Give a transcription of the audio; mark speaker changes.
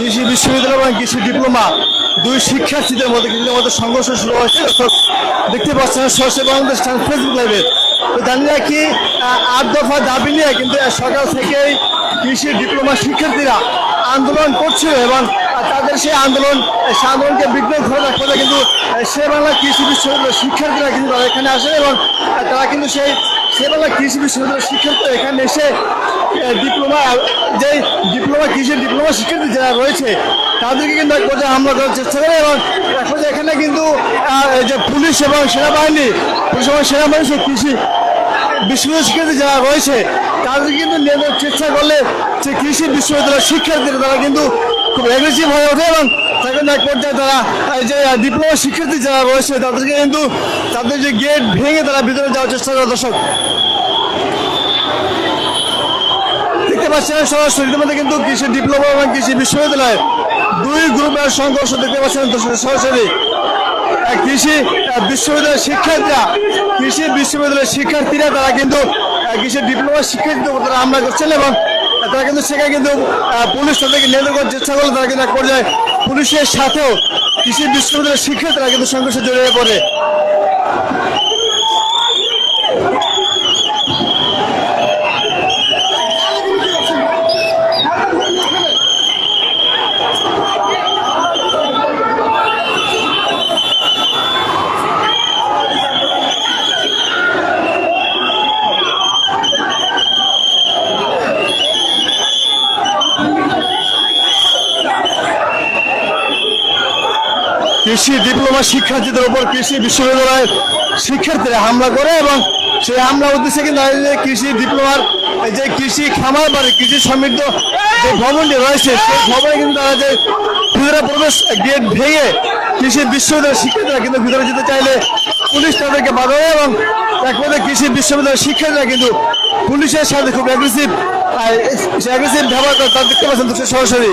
Speaker 1: কৃষি বিশ্ববিদ্যালয় এবং কৃষি ডিপ্লোমা দুই শিক্ষার্থীদের মধ্যে কিন্তু আমাদের সংঘর্ষ শুরু হয়েছে। দেখতে পাচ্ছেন সরষে বাংলাদেশ ফেসবুক লাইভে। তো জানি কি আট দফা দাবি নিয়ে কিন্তু সকাল থেকেই কৃষি ডিপ্লোমা শিক্ষার্থীরা আন্দোলন করছিল এবং তাদের সেই আন্দোলন সে আন্দোলনকে বিঘ্ন ধরে হলে কিন্তু সে বাংলা কৃষি বিশ্ববিদ্যালয়ের শিক্ষার্থীরা কিন্তু এখানে আসে এবং তারা কিন্তু সেই সে বাংলা কৃষি বিশ্ববিদ্যালয়ের শিক্ষার্থীরা এখানে এসে ডিপ্লোমা যে ডিপ্লোমা কৃষি ডিপ্লোমা শিক্ষার্থী যারা রয়েছে, তাদেরকে কিন্তু এক পর্যায়ে হামলা করার চেষ্টা করে এবং এক পর্যায়ে এখানে কিন্তু যে পুলিশ এবং সেনাবাহিনী, পুলিশ এবং সেনাবাহিনী কৃষি বিশ্ববিদ্যালয় যারা রয়েছে, তাদের কিন্তু নিয়ন্ত্রণের চেষ্টা করলে যে কৃষি বিশ্ববিদ্যালয়ের শিক্ষার্থীরা তারা কিন্তু খুব অ্যাগ্রেসিভ হয়ে ওঠে এবং তখন এক পর্যায়ে তারা যে ডিপ্লোমা শিক্ষার্থী যারা রয়েছে, তাদেরকে কিন্তু তাদের যে গেট ভেঙে তারা ভিতরে যাওয়ার চেষ্টা করে। দর্শক পাচ্ছেন সরাসরি। ইতিমধ্যে কিন্তু কৃষি ডিপ্লোমা এবং কৃষি বিশ্ববিদ্যালয় দুই গ্রুপের সংঘর্ষ দেখতে পাচ্ছেন সরাসরি। কৃষি বিশ্ববিদ্যালয়ের শিক্ষার্থীরা, কৃষি বিশ্ববিদ্যালয়ের শিক্ষার্থীরা, তারা কিন্তু কৃষি ডিপ্লোমা শিক্ষার্থীদের উপর তারা হামলা করছেন এবং তারা কিন্তু সেখানে কিন্তু পুলিশ তাদেরকে নিয়ন্ত্রণ করার চেষ্টা করলে তারা কিন্তু এক পর্যায়ে পুলিশের সাথেও কৃষি বিশ্ববিদ্যালয়ের শিক্ষার্থীরা কিন্তু সংঘর্ষে জড়িয়ে পড়ে। কৃষি ডিপ্লোমা শিক্ষার্থীদের উপর কৃষি বিশ্ববিদ্যালয়ের শিক্ষার্থীরা হামলা করে এবং সেই হামলা উদ্দেশ্যে কিন্তু কৃষি ডিপ্লোমার যে কৃষি খামার বাড়ি কৃষি সমৃদ্ধ যে ভবনটি রয়েছে, সেই ভবনে কিন্তু তারা যে ভিতরে প্রবেশ, গেট ভেঙে কৃষি বিশ্ববিদ্যালয়ের শিক্ষার্থীরা কিন্তু ভিতরে যেতে চাইলে পুলিশ তাদেরকে বাধা দেয় এবং এক পর্যায়ে কৃষি বিশ্ববিদ্যালয়ের শিক্ষার্থীরা কিন্তু পুলিশের সাথে খুব অ্যাগ্রেসিভ অ্যাগ্রেসিভ ব্যবহার করে তা দেখতে পাচ্ছেন সরাসরি।